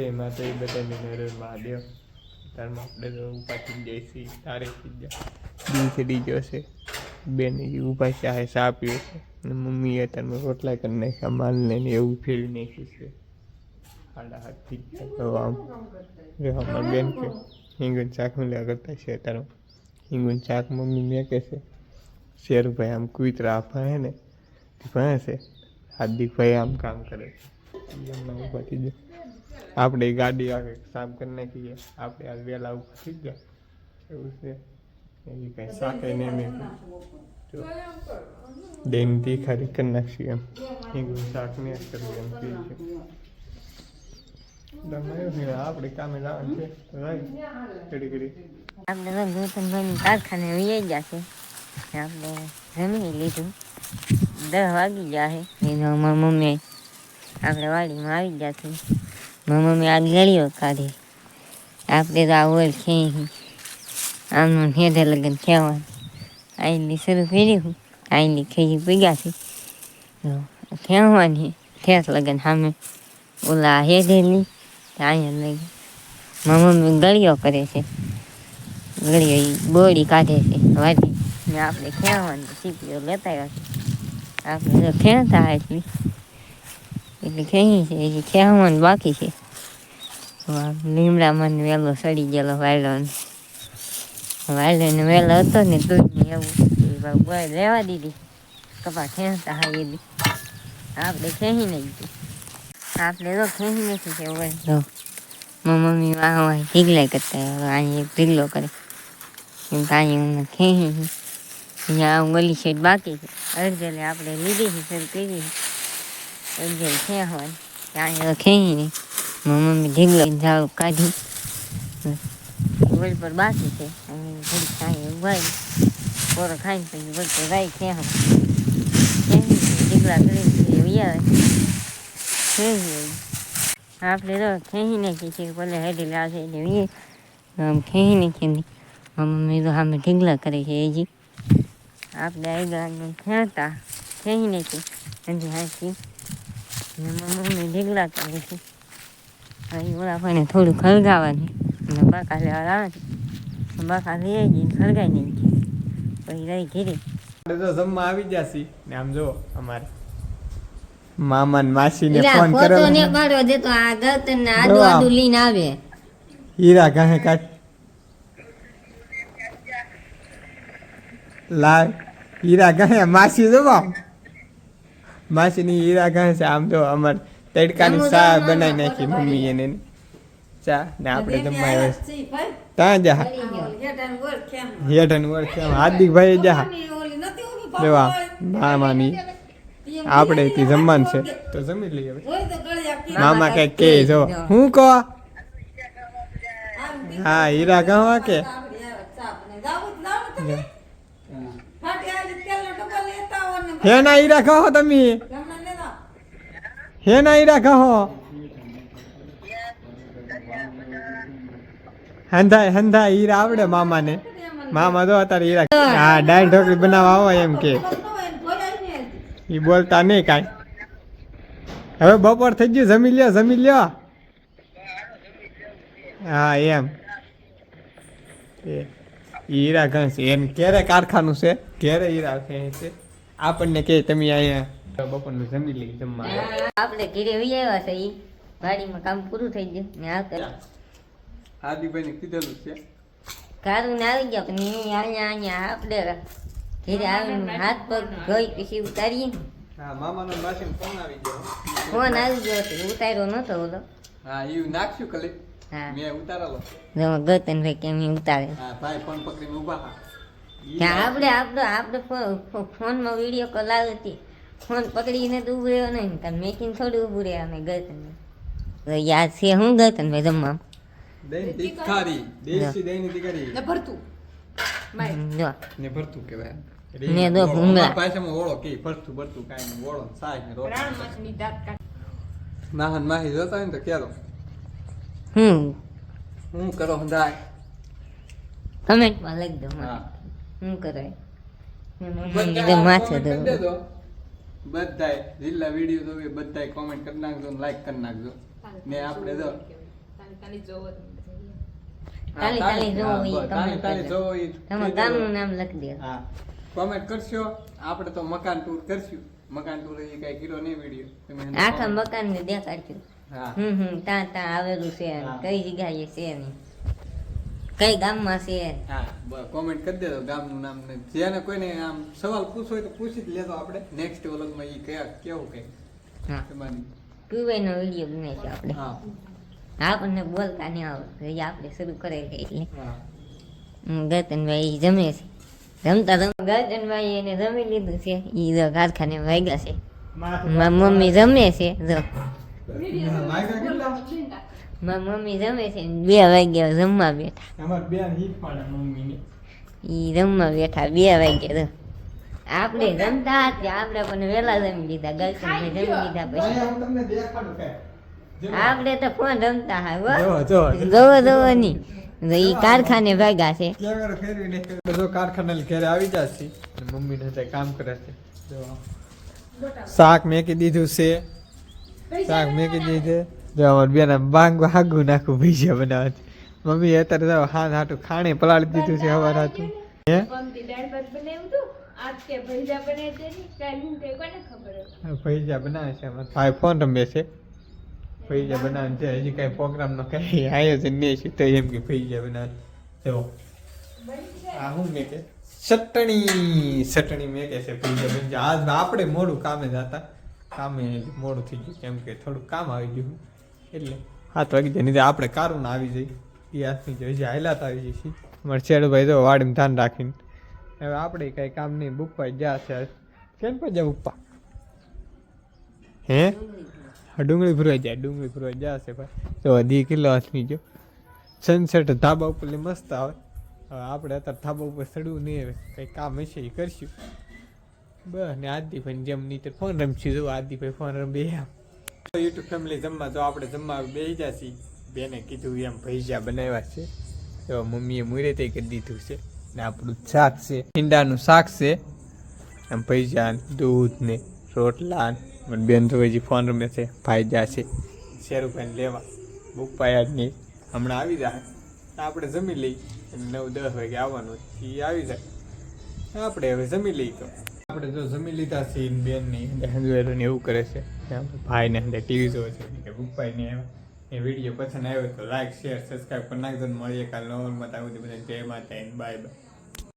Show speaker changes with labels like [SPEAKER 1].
[SPEAKER 1] એમાં તો એ બધા મિનરલ મહાદેવ તારમાં આપણે તો જાય છે તારે થઈ જાય દી ચડી ગયો છે. બેન આ ચા પીવે છે. અને મમ્મીએ તમે રોટલા કરી નાખ્યા, માલ ને એવું ફેરવી નાખ્યું છે. આડા હાથ થઈ ગયા તો આમ અમારી બેન કે, હિંગુન શાક મળ્યા કરતા છે તારો હિંગુન શાક મમ્મી મેં કે છે. શેરુભાઈ આમ કુતરા ભણે ને ભણે છે. હાર્દિકભાઈ આમ કામ કરે છે. એમના થઈ જાય આપણે ગાડી આવે સાફ કરી નાખીએ. આપણે આ વહેલા ઉપર થઈ ગયા. એવું છે. એવી કાંઈ શાકે ને મેં જો. ડેન તીખારી કરી. નાખશું એમ. હિંગું શાક ને કરવું એમ કહે છે. તમારે આપણે કામે લાવવાનું છે. ઘડી ઘડી
[SPEAKER 2] આપણે તો ગૌતમભાઈની કારખાને વહી ગયા છે. આપણે જમી લીધું. દસ વાગી ગયા છે. એનો મારી મમ્મી આપણે વાડીમાં આવી ગયા છે મમ્મી આ ગળીઓ કાઢી. આપણે તો આ ઓલ ખેઈ આમનું હેઠે લગન ખેવાનું આઈલી શરૂ કર્યું આઈલી ખેઈ પીગ્યા છે. ખેવાની ઠેસ લગન સામે. ઓલા હેઠેલી અહીંયા લઈ. મમ્મી ગળીઓ કરે છે. ગળીઓ બોડી કાઢે છે. વાડી ને આપણે ખેવાની સીપીઓ લેતા આવ્યા છે. આપણે તો ખેંચતા એટલી એટલે ખેંચી છે, હજી ખેવાનું બાકી છે. લીમડામાં વહેલો સડી ગયેલો વાયલો વાયલો ને વહેલો હતો ને તું એવું એ બા બોય લેવા દીધી. કપા ખેંચતા હા એ આપણે ખેંચી દીધી આપણે તો ખેંચી નથી છે હોય મમ્મી વાહ વાહ ઢીગલા કરતા અહીંયા ઢીગલો કરે. એમ કાંઈ હું ખેંચી અહીંયા ગલી સાઈડ બાકી છે. અડધેલે આપણે લીધી છે, શરૂ કરી છે. અડધેલ હોય ત્યાં તો ખેંચી નહીં મારી મમ્મી ઢીગલો જાવ કાઢી વળી પર બાકી છે અને ઘડી કાંઈ ઉભાઈ પોરો ખાઈને પછી વળી પર રાઈ ખેંચવા ખેંચી ઢીગલા કરી એવી આવે ખેંચી આપણે તો ખેંચી નાખી છે ભલે હેડી લાવશે એટલે વીએ આમ ખેંચી નાખી મારી મમ્મી તો સામે ઢીગલા કરે છે એજી આપણે આગળ ખેંચતા ખેંચી નાખી હજી હાથી મમ્મી ઢીગલા કરે છે. હવે ઓલા ભાઈને થોડું ખળગાવવાનું. અને બાકા લેવા આવે બાકા લઈ જઈને ખળગાઈ નાખી પછી રહી ઘીરી.
[SPEAKER 1] આપણે તો જમવા આવી ગયા ને આમ જો અમારે મામા ને માસી ને ફોન કરો
[SPEAKER 2] ને પાડો આ ને આડું લઈને આવે.
[SPEAKER 1] હીરા ગાહે કાઢ. લાવ. હીરા ગાહે માસી જો બાપ માસી ની હીરા ઘાસ છે આમ તો અમાર તડકાની ચા બનાવી નાખી મમ્મી એને. ને. ચા ને આપણે જમવા ત્યાં જા હેઠન વર્ષ હાર્દિકભાઈ જા. દેવા મામાની. આપણે થી જમવાનું છે. તો જમી લઈએ હવે. મામા કંઈક કે જો હું કહો હા હીરા કહવા કે? હેના હીરા કહો તમે. હે ના હીરા કહો હંધાય હંધા હીરા આવડે મામાને. મામા તો અત્યારે હીરા હા, દાળ ઢોકળી બનાવવા આવો એમ કે. ઈ બોલતા નહીં કાંઈ. હવે બપોર થઈ ગયું, જમી લ્યો જમી લ્યો. હા, એમ. એ હીરા ઘણ એમ ક્યારે કારખાનું છે? ક્યારે હીરા છે? આપણને કે તમે અહીંયા બપોરનું જમી લઈ જમવા.
[SPEAKER 2] આપણે ઘરે વી આવ્યા છે ઈ. વાડીમાં કામ પૂરું થઈ ગયું. ને કર.
[SPEAKER 1] હાર્દિકભાઈ ને કીધેલું છે.
[SPEAKER 2] કારું ને આવી ગયા પણ ઈ અહીંયા અહીંયા આપણે ઘરે આવીને હાથ પગ ગઈ પછી ઉતારીએ.
[SPEAKER 1] હા મામાનો માસી ફોન આવી ગયો.
[SPEAKER 2] ફોન આવી ગયો હતો ઉતાર્યો નતો ઓલો.
[SPEAKER 1] હા કલી મેં ઉતારેલો.
[SPEAKER 2] જો ગતનભાઈ કેમ ઉતારે
[SPEAKER 1] હા ભાઈ ફોન પકડીને ઊભા હા.
[SPEAKER 2] આપણે આપણે આપણે ફોનમાં વીડિયો કોલ આવતી ફોન પકડીને તો ઊભું રહ્યો નહીં કારણ મેકીને થોડી ઊભું રહે અમે ગતન યાદ છે હું ગતનભાઈ જમવા
[SPEAKER 1] દહીં તીખારી દેશી દહીં તીખારી.
[SPEAKER 2] જો.
[SPEAKER 1] ને ભરતું કહેવાય.
[SPEAKER 2] ને દો ભૂંગળા.
[SPEAKER 1] ભાષામાં ઓળો કે ભરતું ભરતું કાંઈ નહીં. ઓળો સાય ને રોટલી નાહન માહી જોતા હોય ને તો ક્યારો
[SPEAKER 2] હું
[SPEAKER 1] હું કરો હંધાય?
[SPEAKER 2] કમેન્ટમાં લખી દો
[SPEAKER 1] હા.
[SPEAKER 2] શું
[SPEAKER 1] કરાય?
[SPEAKER 2] માથે
[SPEAKER 1] દેજો. બધાય જિલ્લા વીડિયો જોવે બધાય કોમેન્ટ કરી નાખજો લાઈક કરી નાખજો. ને આપણે જો.
[SPEAKER 2] તાલી તાલી જોવો
[SPEAKER 1] તાલી
[SPEAKER 2] comment
[SPEAKER 1] તાલી જોવો તમે
[SPEAKER 2] ગામનું નામ લખી દો.
[SPEAKER 1] હા કોમેન્ટ કરશો આપણે તો મકાન ટૂર કરશું. મકાન ટૂર એ કઈ કીધો નહીં વીડિયો તમે
[SPEAKER 2] આખા મકાન ને દેખાડજો.
[SPEAKER 1] હા.
[SPEAKER 2] હમ હમ ત્યાં ત્યાં આવેલું છે. કઈ જગ્યાએ છે નહીં. કઈ ગામમાં છે?
[SPEAKER 1] હા કોમેન્ટ કરી દેજો ગામનું નામ ને જેને કોઈને આમ સવાલ પૂછો તો પૂછી જ લેતો આપણે. નેક્સ્ટ વ્લોગમાં ઈ કયા કેવું કઈ
[SPEAKER 2] હા.
[SPEAKER 1] તમારી
[SPEAKER 2] ટુવે નો વીડિયો બનાવીશું આપણે.
[SPEAKER 1] હા.
[SPEAKER 2] આપણને બોલતા નહીં આવે એ આપણે શરૂ કરેલી એટલે.
[SPEAKER 1] હા.
[SPEAKER 2] હમ, ગતનભાઈ જમે છે. રમતા રમતા ગતનભાઈ એને જમી લીધું છે. ઈ જો કારખાને વાગ્યા છે. મારી મમ્મી જમે છે જો.
[SPEAKER 1] કેટલા?
[SPEAKER 2] મારી મમ્મી જમે છે બે વાગ્યા જમવા બેઠા.
[SPEAKER 3] અમાર બેન હીટ પાડે મમ્મીને.
[SPEAKER 2] ઈ રમવા બેઠા બે વાગ્યા જો આપણે જમતા હતા આપણે પણ વેલા જમી લીધા ગર્લફ્રેન્ડ જમી લીધા પછી. આપણે તો ફોન રમતા હા.
[SPEAKER 3] જો જો
[SPEAKER 2] ની ઈ કારખાને ભાગા છે.
[SPEAKER 1] કેમેરો ફેરવીને બધો કારખાના ઘરે આવી જશે. મમ્મી ને કામ કરે છે. શાક મેકી દીધું છે. શાક મેકી દીધું. જો બેના બાંગ હાગું નાખું ભજીયા બનાવે છે મમ્મી અત્યારે જો હાથ હાટું ખાણે પલાળી દીધું છે હવાર હાટું હે?
[SPEAKER 4] ભજીયા બનાવી તે
[SPEAKER 1] છે. ભાઈ ફોન રમે છે. ભજીયા બનાવે છે હજી કઈ પ્રોગ્રામ નો આયોજન નહીં છે તો એમ કે ભજીયા બનાવે જો આ હું મેં કે ચટણી ચટણી મેં કે છે ભૈજા બની. આજ આપણે મોડું કામે જતા. કામે મોડું થઈ ગયું કેમ કે થોડું કામ આવી ગયું. એટલે. હાથ વાગી જાય નહીં તો આપણે કારું આવી જઈ, એ હાથની જે હજી હાયલાત આવી જઈશી અમારે શેડુભાઈ જો વાડીમાં ધ્યાન રાખીને. હવે આપણે કઈ કામ નહીં બુકવા જ્યાં છે. કેમ પર જાય ઉપા હે, ડુંગળી ફરવા જાય, ડુંગળી ભરવા જશે ભાઈ. તો અઢી કિલો હાથની જો. સનસેટ ધાબા ઉપર મસ્ત આવે. હવે આપણે અત્યારે ધાબા ઉપર ચડવું નહીં હવે. કંઈ કામ હશે એ કરશું. બસ, ને આદિભાઈ જેમ નહીં ફોન રમશું, જો આદિભાઈ ફોન રમ બે યુટ્યુબ ફેમિલી જમવા તો આપણે જમવા બેસી જશી બેને કીધું એમ ભૈજા બનાવ્યા છે. તો મમ્મીએ મુરે તે કરી દીધું છે. ને આપણું શાક છે. ઈંડાનું શાક છે. એમ ભૈજા દૂધ ને રોટલા બેન તો ફોન રમે છે. ભાઈ જા છે. શેરુભાઈને લેવા. બુક પાયા નહીં હમણાં આવી જાય. આપણે જમી લઈ નવ દસ વાગે આવવાનું એ આવી જાય. આપણે હવે જમી લઈ તો. આપણે જો જમી લીધા છે ઈન બેનની હેન્ડવેર ને એવું કરે છે. ભાઈ ને ટીવી જોવે છે. કે બુકભાઈ ને એ વીડિયો પસંદ આવ્યો તો લાઈક શેર સબસ્ક્રાઈબ કરી નાખજો મળીએ કાલ નવલમાં ત્યાં સુધી બધા જય માતા બાય બાય